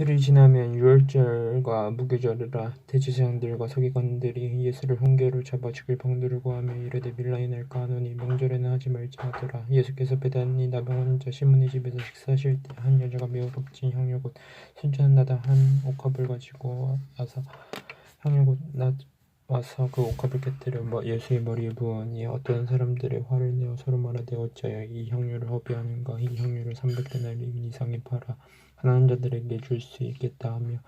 이틀이 지나면 유월절과 무교절이라 대제사장들과 서기관들이 예수를 훈계로 잡아 죽일 방도를 구하며 이르되 밀라이 낼까 하노니 명절에는 하지 말자 하더라. 예수께서 베다니 나병 환자 시몬의 집에서 식사하실 때 한 여자가 매우 값진 향료 곧 순천한 나다 한 옥합을 가지고 와서 향료 곧 나, 와서 그 옥합을 깨뜨려 뭐 예수의 머리에 부으니 어떤 사람들의 화를 내어 서로 말하되 어찌하여 이 향료를 허비하는가? 이 향료를 삼백 데나리 이상에 팔아 가난한 자들에게 줄 수 있겠다 하며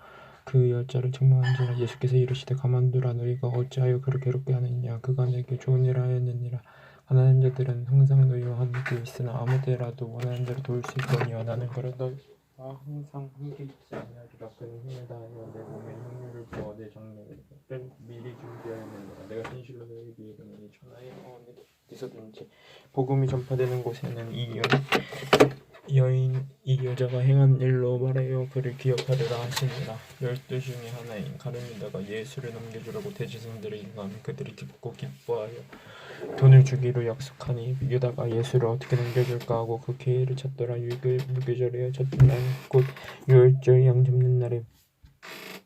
그 여자를 책망한지라 예수께서 이르시되 가만두라 너희가 어찌하여 그를 괴롭게 하느냐? 그가 내게 좋은 일을 하였느니라. 가난한 자들은 항상 너희와 함께 있으나 아무 때라도 원하는 대로 도울 수 있거니와 나는 그를 너희와 항상 함께 있지 아니하리라. 그는 힘을 다하여 내 몸에 향료를 부어 내 장례를 미리 준비하였느니라. 내가 진실로 너희에게 이르노니 천하의 어디서든지 복음이 전파되는 곳에는 이 여, 여인 이 여자가 행한 일로 말하여 그를 기억하리라 하시니라. 열두 중에 하나인 가룟유다가 예수를 넘겨주려고 대제사장들을 인도하며 그들이 듣고 기뻐하여 돈을 주기로 약속하니 유다가 예수를 어떻게 넘겨줄까 하고 그 기회를 찾더라. 유교, 무교절에 첫날 곧 유월절 양 잡는 날에 이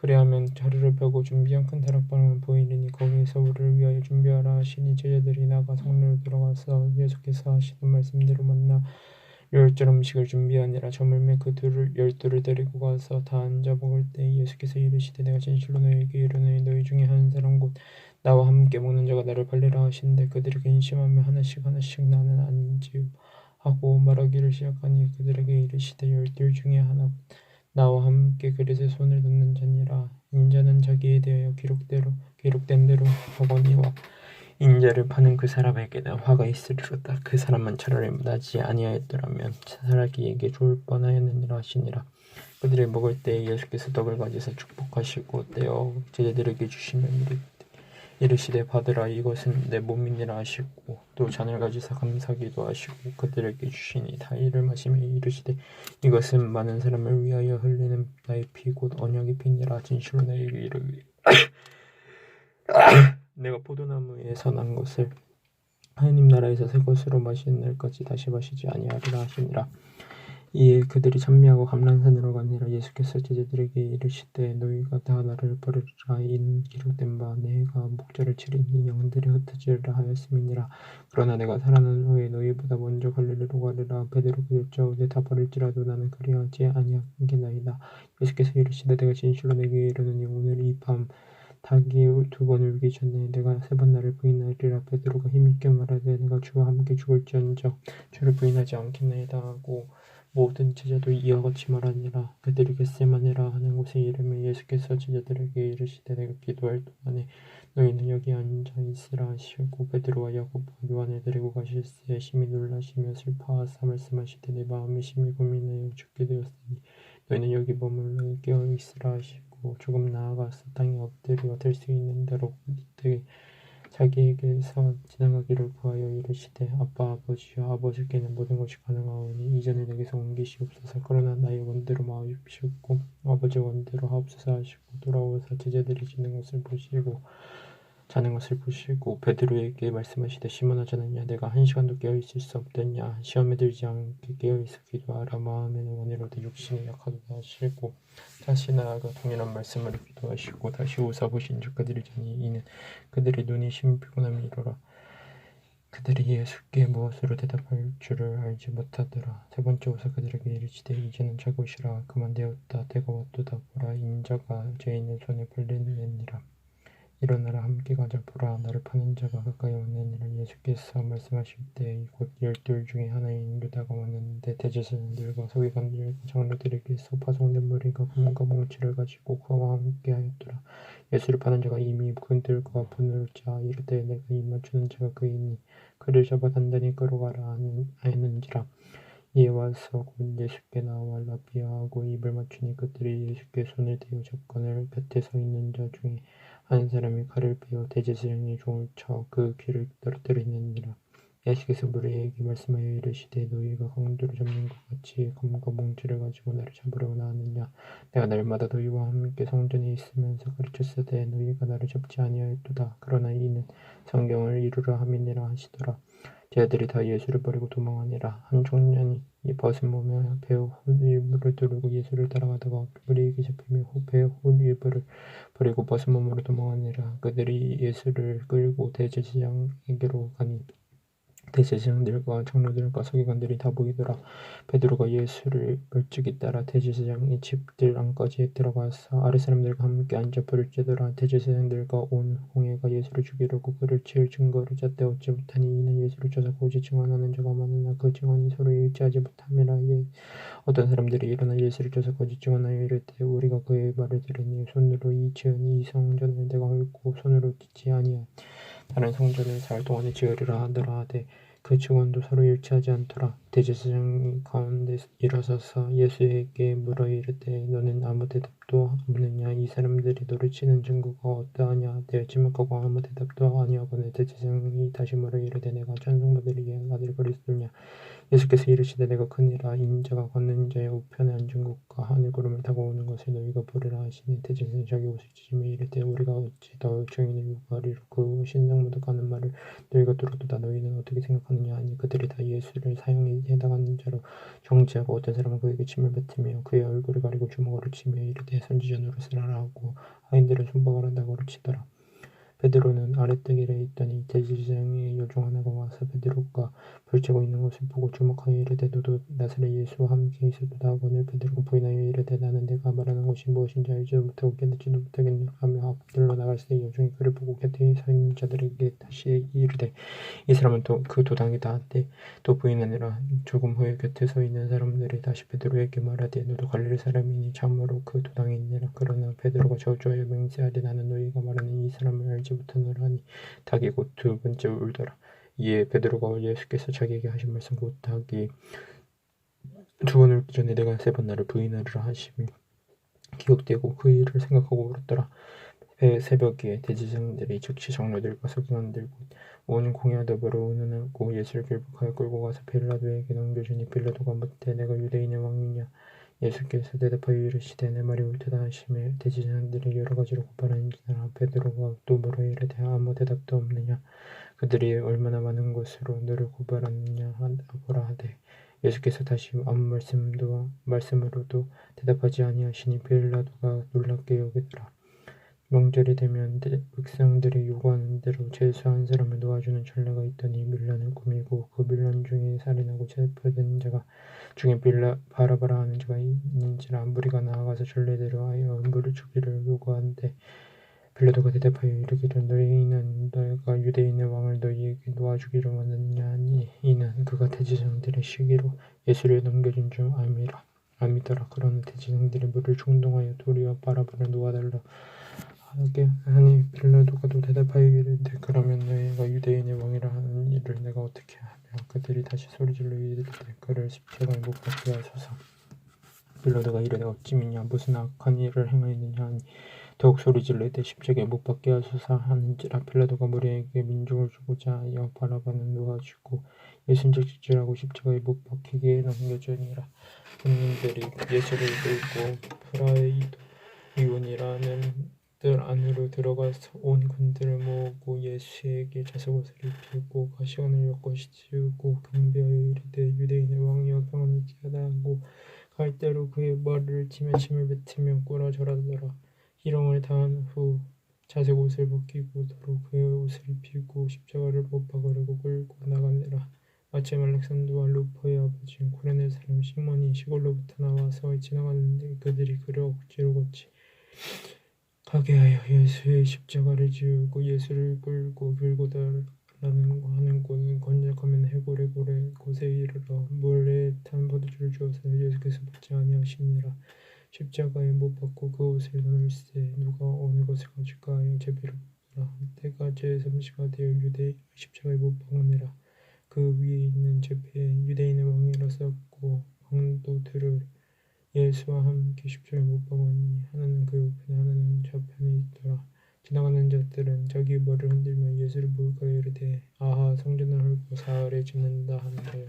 그리하면 자루를 펴고 준비한 큰 다락방을 보이리니 거기에서 우리를 위하여 준비하라 하시니 제자들이 나가 성내로 들어가서 예수께서 하시는 말씀대로 만나 열절 음식을 준비하니라. 저물매 그 둘을 열두를 데리고 가서 다 앉아 먹을 때 예수께서 이르시되 내가 진실로 너희에게 이르노니 너희 중에 한 사람 곧 나와 함께 먹는 자가 나를 팔리라 하신데 그들이 근심하며 하나씩 하나씩 나는 안지요 하고 말하기를 시작하니 그들에게 이르시되 열둘 중에 하나 나와 함께 그릇에 손을 넣는 자니라. 인자는 자기에 대하여 기록대로 기록된 대로 하거니와 인자를 파는 그 사람에게는 화가 있으리로다. 그 사람만 차라리 나지 아니하였더라면 살아기에게 좋을 뻔하였느니라 하시니라. 그들이 먹을 때에 예수께서 떡을 가지사 축복하시고 떼어 제자들에게 주시며 이르- 이르시되 받으라 이것은 내 몸이니라 하시고 또 잔을 가지사 감사기도 하시고 그들에게 주시니 다 이를 마시며 이르시되 이것은 많은 사람을 위하여 흘리는 나의 피 곧 언약의 피니라 진실로 너에게 이르기 내가 포도나무에서 난 것을 하나님 나라에서 새 것으로 마시는 날까지 다시 마시지 아니하리라 하시니라 이에 그들이 찬미하고 감람산으로 가니라 예수께서 제자들에게 이르시되 너희가 다 나를 버리라. 이는 기록된 바 내가 목자를 치리니 양들이 흩어지리라 하였음이니라. 그러나 내가 살아난 후에 너희보다 먼저 갈릴리로 가리라 베드로가 여짜오되 다 버릴지라도 나는 그리하지 아니하겠나이다. 예수께서 이르시되 내가 진실로 내게 이르노니 오늘 이밤 닭이 두 번 울기 전에 내가 세 번 나를 부인하리라. 베드로가 힘있게 말하되 내가 주와 함께 죽을지언정 주를 부인하지 않겠나이다 하고 모든 제자도 이와 같이 말하니라. 그들이 겟세마네라 하는 곳에 이르며 예수께서 제자들에게 이르시되 내가 기도할 동안에 너희는 여기 앉아 있으라 하시고 베드로와 야고보와 요한을 데리고 가실새 심히 놀라시며 슬퍼하사 말씀하시되 내 마음이 심히 고민하여 죽게 되었으니 너희는 여기 머물러 깨어 있으라 하시고 조금 나아가서 땅에 엎드려 될 수 있는 대로 이때 자기에게서 지나가기를 구하여 이르시되 아빠 아버지여 아버지께는 모든 것이 가능하오니 이전에 내게서 옮기시옵소서. 그러나 나의 원대로 마옵시고 아버지 원대로 하옵소서 하시고 돌아오사 제자들이 지는 것을 보시고 자는 것을 보시고 베드로에게 말씀하시되 시몬아 자느냐? 내가 한 시간도 깨어 있을 수 없더냐? 시험에 들지 않게 깨어 있어 기도하라 마음에는 원이로되 육신이 약하도다 하시고 다시 나아가 동일한 말씀을 기도하시고 다시 오사 보신즉 그들이 자니 이는 그들의 눈이 심히 피곤함이로라. 그들이 예수께 무엇으로 대답할 줄을 알지 못하더라. 세 번째 오사 그들에게 이르시되 이제는 자고 쉬라. 그만 되었다. 때가 왔도다. 보라. 인자가 죄인의 손에 걸리느니라 일어나라 함께 가자. 보라 나를 파는 자가 가까이 왔느니라. 예수께서 말씀하실 때 곧 열둘 중에 하나인 유다가 왔는데 대제사장들과 서기관들과 장로들에게서 파송된 무리가 금과 몽치를 가지고 그와 함께 하였더라. 예수를 파는 자가 이미 그들과 분을 짜 이르되 내가 입 맞추는 자가 그이니 그를 잡아 단단히 끌어가라 하였는지라. 이에 와서 곧 예수께 나와 라비아하고 입을 맞추니 그들이 예수께 손을 대어 접건을 곁에 서 있는 자 중에 한 사람이 칼을 빼어 대제사장의 종을 쳐 그 귀를 떨어뜨리느니라. 야식에서 무리에게 말씀하여 이르시되 너희가 강도를 잡는 것 같이 검과 몽치를 가지고 나를 잡으려고 나왔느냐? 내가 날마다 너희와 함께 성전에 있으면서 가르쳤으되 너희가 나를 잡지 아니하였도다. 그러나 이는 성경을 이루려 함이니라 하시더라. 제자들이 다 예수를 버리고 도망하니라. 한 청년이 벗은 몸에 배우 훗일부를 두르고 예수를 따라가다가 무리에게 잡히며 배우 훗일부를 버리고 벗은 몸으로 도망하니라. 그들이 예수를 끌고 대제사장에게로 가니 대제사장들과 장로들과 서기관들이 다 보이더라. 베드로가 예수를 멀찍이 따라 대제사장의 집들 안까지 들어가서 아랫 사람들과 함께 앉아 불을 쬐더라. 대제사장들과 온 홍해가 예수를 죽이려고 그를 치을 증거를 짰되 얻지 못하니 이는 예수를 쳐서 고지 증언하는 자가 많으나 그 증언이 서로 일치하지 못함이라. 예. 어떤 사람들이 일어나 예수를 쳐서 거짓 증언하여 이르되 우리가 그의 말을 들으니 손으로 이 지은 이 성전을 내가 헐고 손으로 짓지 아니하 다른 성전을 살 동안에 지으리라 하더라 하되 그 증언도 서로 일치하지 않더라. 대제사장 가운데 일어서서 예수에게 물어 이르되 너는 아무 대답도 없느냐? 이 사람들이 너를 치는 증거가 어떠하냐? 내가 지목하고 아무 대답도 아니하거늘 대제사장이 다시 물어 이르되 내가 천성받으리에 아들 그리스도냐? 예수께서 이르시되 내가 크니라. 인자가 걷는 자의 우편에 앉은 곳과 하늘 구름을 타고 오는 것을 너희가 보리라 하시니 대제사장이 자기 옷을 찢으며 이르되 우리가 어찌 더 증인을 요구하리로? 그 신상무독하는 말을 너희가 들었도다. 너희는 어떻게 생각하느냐? 하니 그들이 다 예수를 사형에 해당하는 자로 정죄하고 어떤 사람은 그에게 침을 뱉으며 그의 얼굴을 가리고 주먹으로 치며 이르되 선지자 노릇을 하라 하고 하인들은 손박을 한다고 가르치더라 베드로는 아랫뜰에 있더니 대제사장의 여종 하나가 와서 베드로가 벌채고 있는 것을 보고 주목하여 이르되 너도 나사렛 예수와 함께 있었도다. 하거늘 베드로가 부인하여 이르되 나는 내가 말하는 것이 무엇인지 알지도 못하고 깨닫지도 못하겠노라 하며 앞들로 나갈 때 여종이 그를 보고 곁에 서 있는 자들에게 다시 이르되 이 사람은 또 그 도당이다 하되 또 부인하니라. 조금 후에 곁에 서 있는 사람들이 다시 베드로에게 말하되 너도 갈릴리 사람이니 참으로 그 도당이니라 그러나 베드로가 저주하여 맹세하되 나는 너희가 말하는 이 사람을 알지 못하노라 하니 닭이 곧 두 번째 울더라. 이에 베드로가 예수께서 자기에게 하신 말씀 곧 닭이 두 번 울기 전에 내가 세 번 나를 부인하리라 하심이 기억되고 그 일을 생각하고 울었더라. 새벽에 대제사장들이 즉시 장로들과 서기관들과 온 공회와 더불어 운운하고 예수를 길복하여 끌고 가서 빌라도에게 넘겨주니 빌라도가 묻되 내가 유대인의 왕이냐 예수께서 대답하여 이르시되 내 말이 옳다 하시며 대제사장들이 여러 가지로 고발하는지라 베드로가 또 물어 이르되 아무 대답도 없느냐? 그들이 얼마나 많은 것으로 너를 고발하느냐? 하보라 하되 예수께서 다시 아무 말씀도 말씀으로도 대답하지 아니하시니 빌라도가 놀랍게 여기더라 명절이 되면 백성들이 요구하는 대로 죄수 한 사람을 놓아주는 전례가 있더니 밀란을 꾸미고 그 밀란 중에 살인하고 체포된 자가 중에 빌라 바라바라 하는 자가 있는지라 무리가 나아가서 전례대로 하여 물을 주기를 요구하는데 빌라도가 대답하여 이르기를 너희는 너희가 유대인의 왕을 너희에게 놓아주기로 원하느냐 하니 이는 그가 대제사장들의 시기로 예수를 넘겨준 줄 암이라 암이더라. 그러나 대제사장들이 물을 충동하여 도리어 바라바를 놓아달라 하게 하니 빌라도가 또 대답하여 이르되 그러면 너희가 유대인의 왕이라 하는 일을 내가 어떻게 하며 그들이 다시 소리질러 이르되 그를 십자가에 못 박게 하소서. 빌라도가 이르되 어찌 믿냐? 무슨 악한 일을 행하였느냐 하니 더욱 소리질르되 십자가에 못 박게 하소서 하는지라. 빌라도가 무리에게 민족을 주고자 하여 바라바는 놓아주고 예순절 직질하고 십자가에 못 박히게 넘겨주니라. 군인들이 예수를 들고 프라이도 이온이라는 들 안으로 들어가서 온 군대를 모으고 예수에게 자석옷을 입히고 가시관을 엮어 씌우고 경배하여 이르되 유대인의 왕이여 평안하지 하다 하고 갈대로 그의 머리를 치며 침을 뱉으며 꿇어 절하더라. 희롱을 당한 후 자색옷을 벗기고 도로 그의 옷을 입히고 십자가를 못 박으려고 끌고 나가니라. 마침 알렉산드와 루퍼의 아버지인 쿠레네 사람 시몬이 시골로부터 나와서 지나갔는데 그들이 그를 억지로 거치 가게 하여 예수의 십자가를 지우고 예수를 끌고 달라는 하는 곳은 건작하면 해골의 고래 곳에 이르러 물에 탄 포도주를 주어서 예수께서 받지 아니하시니라. 십자가에 못 박고 그 옷을 나눌세 누가 어느 것을 가질까 하여 제비를 보라 때가 제3시가 되어 유대 십자가에 못 박으니라. 그 위에 있는 제비에 유대인의 왕이라 썼고 왕도 들을 예수와 함께 십자가에 못 박으니? 하나는 그 우편에 하나는 좌편에 있더라. 지나가는 자들은 자기 머리를 흔들며 예수를 보고 이르되 아하 성전을 헐고 사흘에 짓는다 하는데요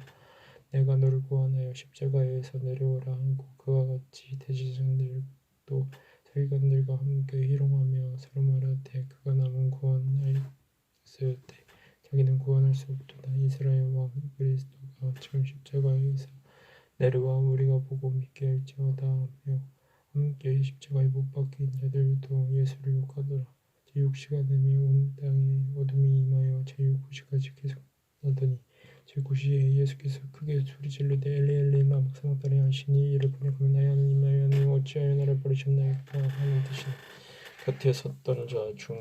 내가 너를 구하나요 십자가에서 내려오라 하고 그와 같이 대제사장들도 서기관들과 함께 희롱하며 서로 말하되 그가 남은 구원하였으되 자기는 구원할 수 없도다. 이스라엘 왕 그리스도가 지금 십자가에서 내려와 우리가 보고 믿게 할지어다 하며 함께 십자가에 못 박힌 자들도 예수를 욕하더라. 제6시가 되매 온 땅에 어둠이 임하여 제6시까지 계속 나더니 제9시에 예수께서 크게 소리 지르되 엘리 엘리 마 막사막다리 하시니 이를 번역하면 나의 하나님 나의 하나님 어찌하여 나를 버리셨나이까 하는 뜻이니 곁에 섰던 자 중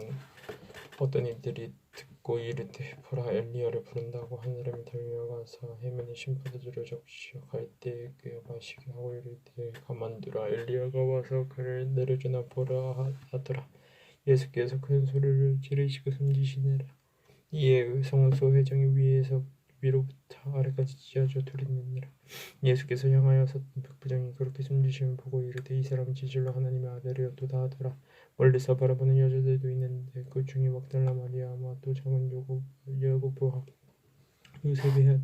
어떤 이들이 듣고 이르되 보라 엘리야를 부른다고 한 사람이 달려가서 해면에 심포도주를 적시어 갈대에 꿰어 마시게 하고 이르되 가만두라 엘리야가 와서 그를 내려주나 보라 하더라. 예수께서 큰 소리를 지르시고 숨지시니라. 이에 성소 회장이 위에서 위로부터 아래까지 찢어져 둘이느니라. 예수께서 향하여 섰던 백부장이 그렇게 숨지심을 보고 이르되 이 사람은 진실로 하나님의 아들이었도다 하더라. 멀리서 바라보는 여자들도 있는데 그 중에 막달라 마리아와 또 작은 요곱, 여고보와 요셉의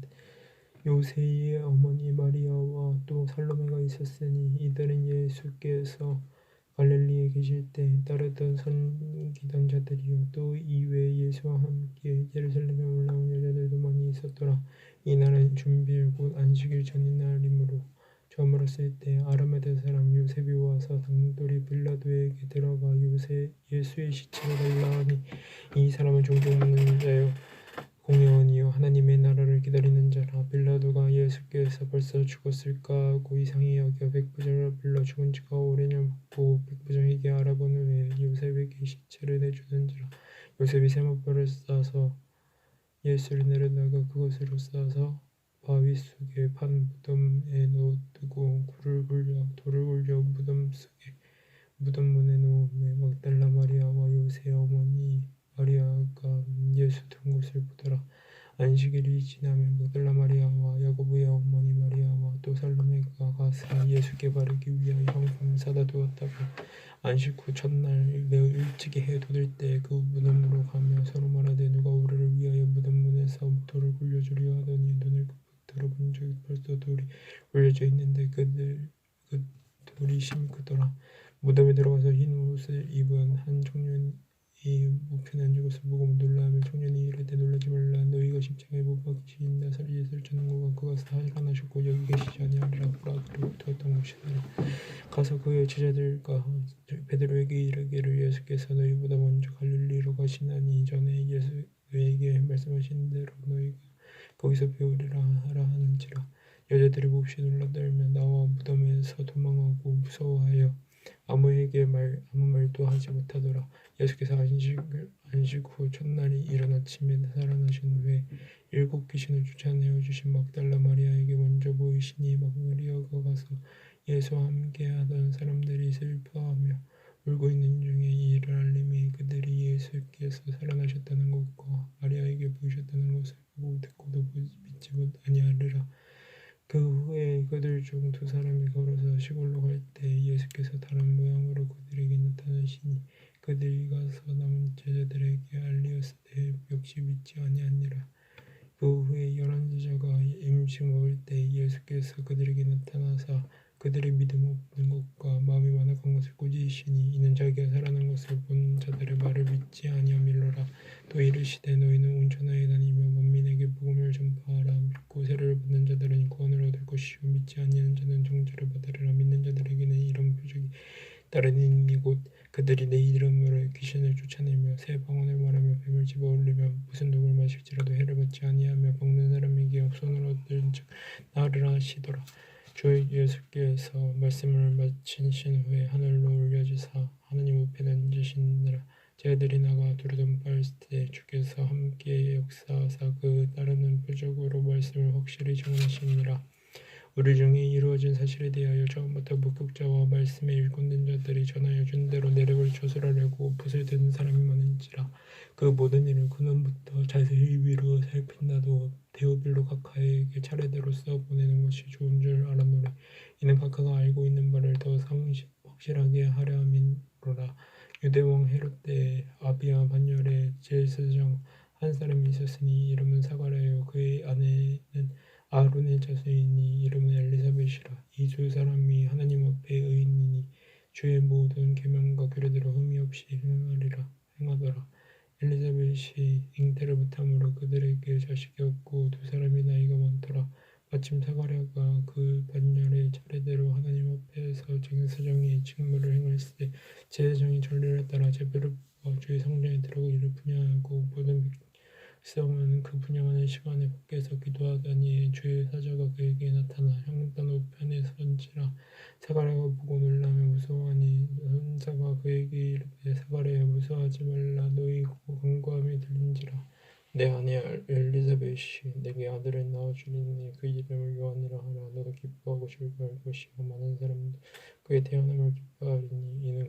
요세이의 어머니 마리아와 또 살로메가 있었으니 이들은 예수께서 갈릴리에 계실 때 따르던 섬기던 자들이요 또 이외에 예수와 함께 예루살렘에 올라온 여자들도 많이 있었더라. 이 날은 준비일 곧 안식일 전인 날이므로 저물었을 때 아르마대 사람 요셉이 와서 당돌이 빌라도에게 들어가 요새 예수의 시체를 달라하니 이 사람은 종종 묻는 자요 공회원이요 하나님의 나라를 기다리는 자라 빌라도가 예수께서 벌써 죽었을까 하고 이상히 여겨 백부장을 불러 죽은 지가 오래냐 묻고 백부장에게 알아본 후에 요셉에게 시체를 내주는지라 요셉이 세마포를 싸서 예수를 내려다가 그것으로 싸서 바위 속에 판 무덤에 넣어두고 굴을 굴려 돌을 굴려 무덤 속에 무덤 문에 놓음에 막달라 마리아와 요새 어머니 마리아가 예수 든 곳을 보더라. 지나면 막달라 마리아와 야고보의 어머니 마리아와 또 살로메가 가서 예수께 바르기 위하여 향품을 사다 두었다고 안식 후 첫날 매우 일찍이 해 돋을 때그무덤으로 가며 서로 말하되 누가 우리를 위하여 무덤 문에서 돌을 굴려주려 하더니 눈을 들어본 적이 벌써 돌이 올려져 있는데 그들 그 돌이 심크더라 무덤에 들어가서 흰 옷을 입은 한 청년이 우편에 앉은 것을 보고 놀라며 청년이 이르되 놀라지 말라 너희가 십자가에 못 박히신 나사렛 예수를 찾는 것과 그가 살아나셨고 여기 계시지 아니하리라 보라 그리고 두었던 곳이니라 가서 그의 제자들과 베드로에게 이르기를 예수께서 너희보다 먼저 갈릴리로 가시나니 전에 예수에게 말씀하신 대로 너희가 거기서 배우리라 하라 하는지라. 여자들이 몹시 놀라 떨며 나와 무덤에서 도망하고 무서워하여 아무에게 말 아무 말도 하지 못하더라. 예수께서 안식 안식 후 첫날이 이른 아침에 살아나신 후에 일곱 귀신을 쫓아내어 주신 막달라 마리아에게 먼저 보이시니 마리아가 가서 예수와 함께 하던 사람들이 슬퍼하며 울고 있는 중에 이 일을 알림이 그들이 예수께서 살아나셨다는 것과 마리아에게 보이셨다는 것을 보고 듣고도 믿지 아니하리라. 그 후에 그들 중 두 사람이 걸어서 시골로 갈 때 예수께서 다른 모양으로 그들에게 나타나시니 그들이 가서 남은 제자들에게 알리었으되 역시 믿지 아니하니라. 그 후에 열한 제자가 음식 먹을 때 예수께서 그들에게 나타나사 그들의 믿음 없는 것과 마음이 완악한 것을 꾸짖으시니 이는 자기가 살아난 것을 본 자들의 말을 믿지 아니함일러라 또 이르시되 너희는 온 천하에 다니며 만민에게 복음을 전파하라 믿고 세례를 받는 자들은 구원을 얻을 것이요 믿지 아니하는 자는 정죄를 받으리라 믿는 자들에게는 이런 표적이 따르니 곧 그들이 내 이름으로 귀신을 쫓아내며 새 방언을 말하며 뱀을 집어올리며 무슨 독을 마실지라도 해를 받지 아니하며 먹는 사람에게 손을 얻을 즉 나를 하시더라 주 예수께서 말씀을 마치신 후에 하늘로 올려지사 하나님 우편에 앉으시느라 제자들이 나가 빨때 주께서 함께 역사하사 그 따르는 표적으로 말씀을 확실히 정하시니라. 우리 중에 이루어진 사실에 대하여 처음부터 목격자와 말씀에 일꾼된 자들이 전하여 준 대로 내력을 조술하려고 붓을 든 사람이 많은지라. 그 모든 일을 근원부터 자세히 위로 살핀다도 데오빌로 각하에게 차례대로 써 보내는 것이 좋은 줄 알았노라. 이는 각하가 알고 있는 바를 더 상시, 확실하게 하려 함이로라 유대왕 헤롯 때에 아비야 반열에 제사장 한 사람이 있었으니 이름은 사가랴요. 그의 아내는 아론의 자손이니 이름은 엘리사벳이라. 이 두 사람이 하나님 앞에 의인이니 주의 모든 계명과 규례대로 흠이 없이 행하리라 행하더라 엘리사벳이 잉태를 못함으로 그들에게 자식이 없고 두 사람이 나이가 많더라 마침 사가랴가 그 반열의 차례대로 하나님 앞에서 제사장의 직무를 행할때 제사장이 전례를 따라 제비를 뽑아 주의 성전에 들어가 이를 분양하고 모든 백성은 그 분양하는 시간에 밖에서 기도하다니 주의 사자가 그에게 나타나 향단 우편에 선지라 사가랴가 보고 놀라며 무서워하니 선사가 그에게 이르되 사가랴야 무서워하지 말라 너희 간구함이 들린지라 내 아내 엘리사벳이 내게 아들을 낳아주리니 그 이름을 요한이라 하라 너도 기뻐하고 즐거워할 것이요 많은 사람도 그의 태어남을 기뻐하리니 이는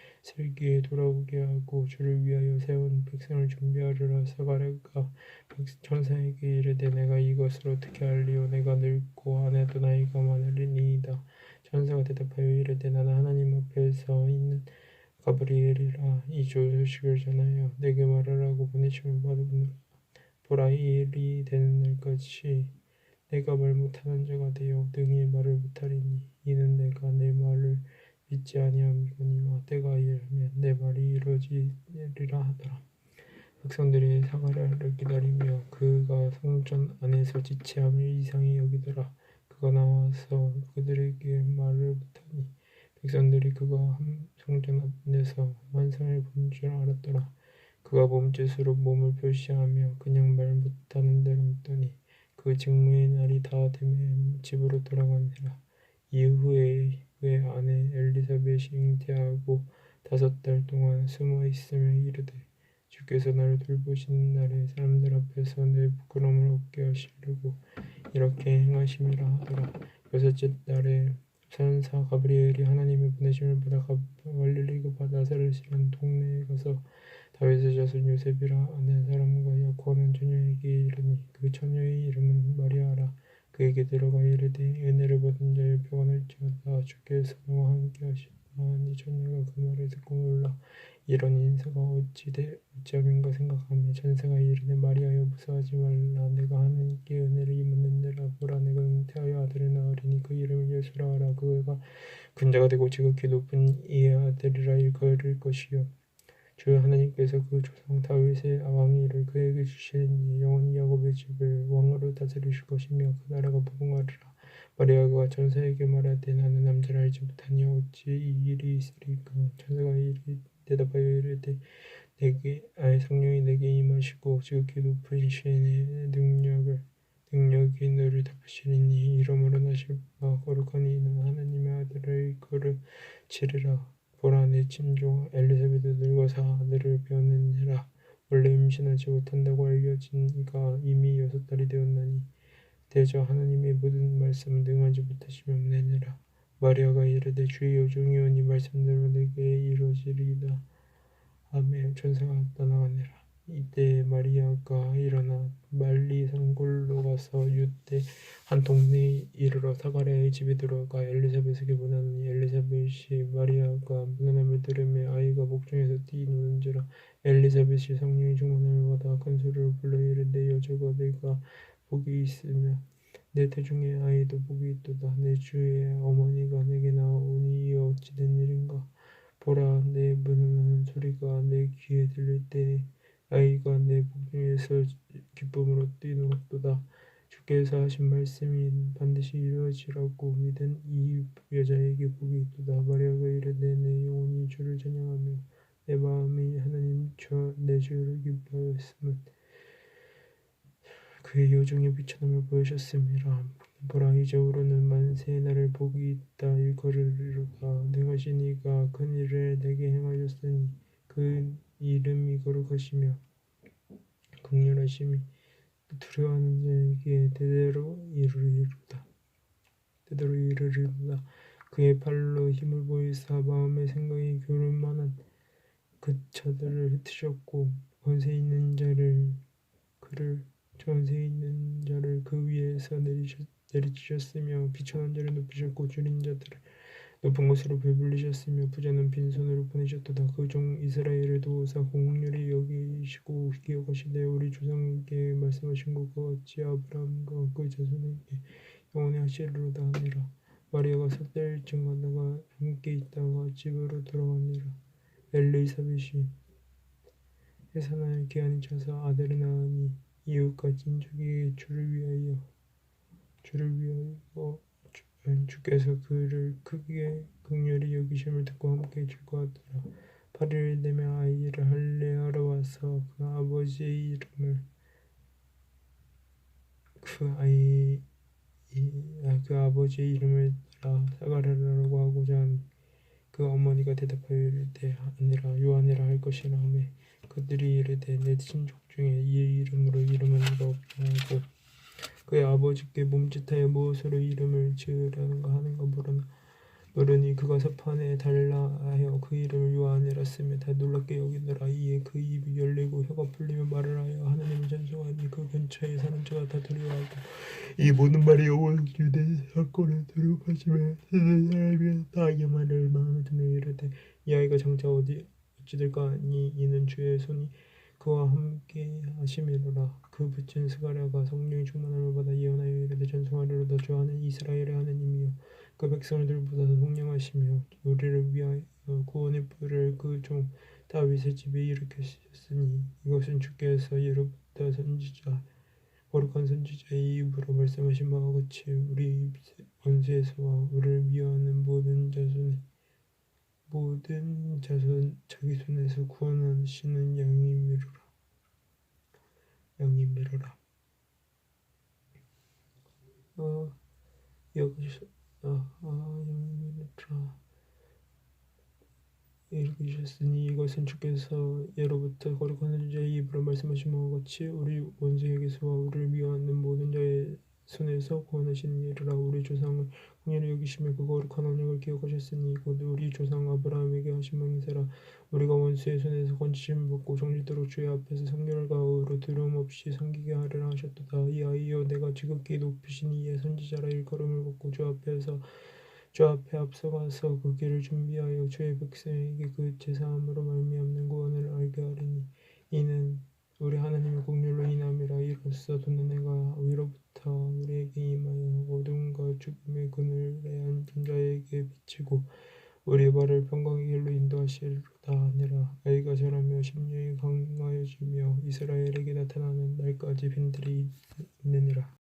슬기에 돌아오게 하고 주를 위하여 세운 백성을 준비하리라. 사가랴가 천사에게 이르되 내가 이것을 어떻게 알리오? 내가 늙고 아내도 나이가 많으리니이다. 천사가 대답하여 이르되 나는 하나님 앞에서 있는 가브리엘이라. 이 소식을 전하여 내게 말하라고 보내심을 받으노라 보라 이 일이 되는 날까지 내가 말 못하는 자가 되어 능히 말을 못하리니 이는 내가 내 말을 믿지 아니함이거니와 때가 이르면 내 말이 이루어지리라 하더라. 백성들이 사가랴를 기다리며 그가 성전 안에서 지체함을 이상히 여기더라. 그가 나와서 그들에게 말을 못하니 백성들이 그가 성전 안에서 환상을 본 줄 알았더라. 그가 몸짓으로 몸을 표시하며 그냥 말 못하는 대로 있더니 그 직무의 날이 다 되면 집으로 돌아가니라. 이후에 그의 아내 엘리사벳이 잉태하고 다섯 달 동안 숨어 있으며 이르되 주께서 나를 돌보시는 날에 사람들 앞에서 내 부끄러움을 없게 하시려고 이렇게 행하심이라 하더라. 여섯째 달에 선사 가브리엘이 하나님의 보내심을 받아 갈릴리 그 나사렛이라는 동네에 가서 다윗의 자손 요셉이라 아는 사람과 약혼한 처녀에게 이르니 그 처녀의 이름은 마리아라 그에게 들어가 이르되 은혜를 받은 자여 평안할지어다 주께서 너와 함께 하시나니 처녀가 그 말을 듣고 놀라 이런 인사가 어찌 되 어찌함인가 생각하며 천사가 이르되 마리아여 무서워하지 말라 내가 하나님께 은혜를 입었느니라 보라 내가 잉태하여 아들을 낳으리니 그 이름을 예수라 하라 그가 근자가 지극히 높은 이의 아들이라 일컬을 것이요 주 하나님께서 그 조상 다윗의 왕위를 그에게 주시니 영원히 야곱의 집을 왕으로 다스리실 것이며 그 나라가 무궁하리라. 마리아가 천사에게 말하되 나는 남자를 알지 못하니 어찌 이 일이 있으리까 천사가 이르 대답하여 이르되 내게 아예 성령이 내게 임하시고 지극히 높은 신의 능력을 능력이 너를 덮으시리니 이러므로 나실 바 거룩한 이는 하나님의 아들을 거르치리라. 보라 내 친조 엘리사벳도 늙어서 아들을 배웠느니라. 원래 임신하지 못한다고 알려진 이가 이미 여섯 달이 되었나니 대저 하나님의 모든 말씀은 능하지 못하시며 내니라. 마리아가 이르되 주의 여종이 오니 말씀대로 내게 이루어지리이다. 아멘. 천사가 떠나가니라 이때 마리아가 일어나 말리 산골로 가서 유대 한 동네에 이르러 사가랴의 집에 들어가 엘리사벳에게 문하니 엘리사벳이 마리아가 문안함을 들으며 아이가 목중에서 뛰노는지라 엘리사벳이 성령의 충만함을 받아 큰 소리로 불러 이르되 여자가 내가 복이 있으며 내 태중의 아이도 복이 있도다. 내 주의 어머니가 내게 나오니 이 어찌 된 일인가? 보라 내 문하는 소리가 내 귀에 들릴 때 아이가 내 복중에서 기쁨으로 뛰놀았도다. 주께서 하신 말씀이 반드시 이루어지라고 믿은 이 여자에게 복이 있도다. 마리아가 이르되 내 영혼이 주를 찬양하며 내 마음이 하나님 내 주를 기뻐하였음은 그의 여종의 비천함을 보여셨음이라. 보라 이제후로는 만세의 날을 복이 있다 일거리로다 능하신 이가 큰 일을 내게 행하셨으니 그 이름이 거룩하시며 극렬하심이 두려워하는 자에게 대대로 이루리로다. 그대로 이르리로다 그의 팔로 힘을 보이사 마음의 생각이 교만한 그 자들을 흩으셨고 권세 있는 자를 그를 권세 있는 자를 그 위에서 내리셨, 내리치셨으며 비천한 자를 높이셨고 줄인 자들을 높은 곳으로 배불리셨으며 부자는 빈손으로 보내셨도다. 그 종 이스라엘을 도우사 공률히 여기시고 기억하시되 우리 조상에게 말씀하신 것과 같이 아브라함과 그 자손에게 영원히 하시리로다 하니라. 마리아가 석달 증가다가 함께 있다가 집으로 돌아가니라. 엘리사벳이 해산할 기한이 차서 아들을 낳으니 이웃과 친족에게 주를 위하여 주를 위하여 주께서 그를 크게 극렬히 여기심을 듣고 함께 즐거웠더라. 8일 되면 아이를 할례하러 와서 그 아버지의 이름을 그 아이 아, 그 아버지의 이름을 따라 사가랴라고 하고자 한 그 어머니가 대답하여 이르되 아니라 요한이라 할 것이라 하매 그들이 이르되 내 친족 중에 이 이름으로 이름은 이가 없다 하고 그의 아버지께 몸짓하여 무엇으로 이름을 지으려는가 하는가 모르나 모르니 그가 서판에 달라 하여 그 이름을 요한이라 쓰며 다 놀랍게 여기더라. 이에 그 입이 열리고 혀가 풀리며 말을 하여 하나님을 찬송하니 그 근처에 사는 자가 다 두려워하고 이 모든 말이 영원 유대 사건에 두려워하시며 세상 사람이 다 이 말을 마음에 드며 이르되 이 아이가 장차 어디 어찌 될까 하니 이는 주의 손이 그와 함께 하심이로라 그 붙인 스가랴가 성령이 충만함을 받아 예언하여 이르되 전송하리로다. 주 하는 이스라엘의 하나님이여 그 백성들보다 더 통령하시며 우리를 위하여 구원의 뿔을 그 종 다윗의 집에 일으키셨으니 이것은 주께서 예로부터 선지자 거룩한 선지자의 입으로 말씀하신 바와 같이 우리 원수에서와 우리를 위하는 모든 자손의 모든 자손 자기 손에서 구원하시는 양이미로라 양이미로라. 어 여기서 아, 아 양이미로라. 읽으셨으니 이것은 주께서 예로부터 거룩한 선지자의 입으로 말씀하신 바와 같이 우리 원수에게서와 우리를 위하는 모든 자의 손에서 구원하시는 이르라. 우리 조상을 공연히 여기시며 그 거룩한 언약을 기억하셨으니 곧 우리 조상 아브라함에게 하신 맹세라. 우리가 원수의 손에서 건지심을 받고 정직대로 주의 앞에서 성결과 의로 두려움 없이 섬기게 하리라 하셨도다. 이 아이여 내가 지극히 높으신 이의 선지자라 일걸음을 걷고 주 앞에서 주 앞에 앞서가서 그 길을 준비하여 주의 백성에게 그 제사함으로 말미암는 구원을 알게 하리니 이는 우리 하나님의 공률로 인함이라 이로써 도는 내가 위로부터 우리에게 임하여 어둠과 죽음의 그늘에 앉은 자에게 비치고 우리 발을 평강의 길로 인도하시리로다 하니라. 아이가 자라며 심령이 강하여지며 이스라엘에게 나타나는 날까지 빈들이 있느니라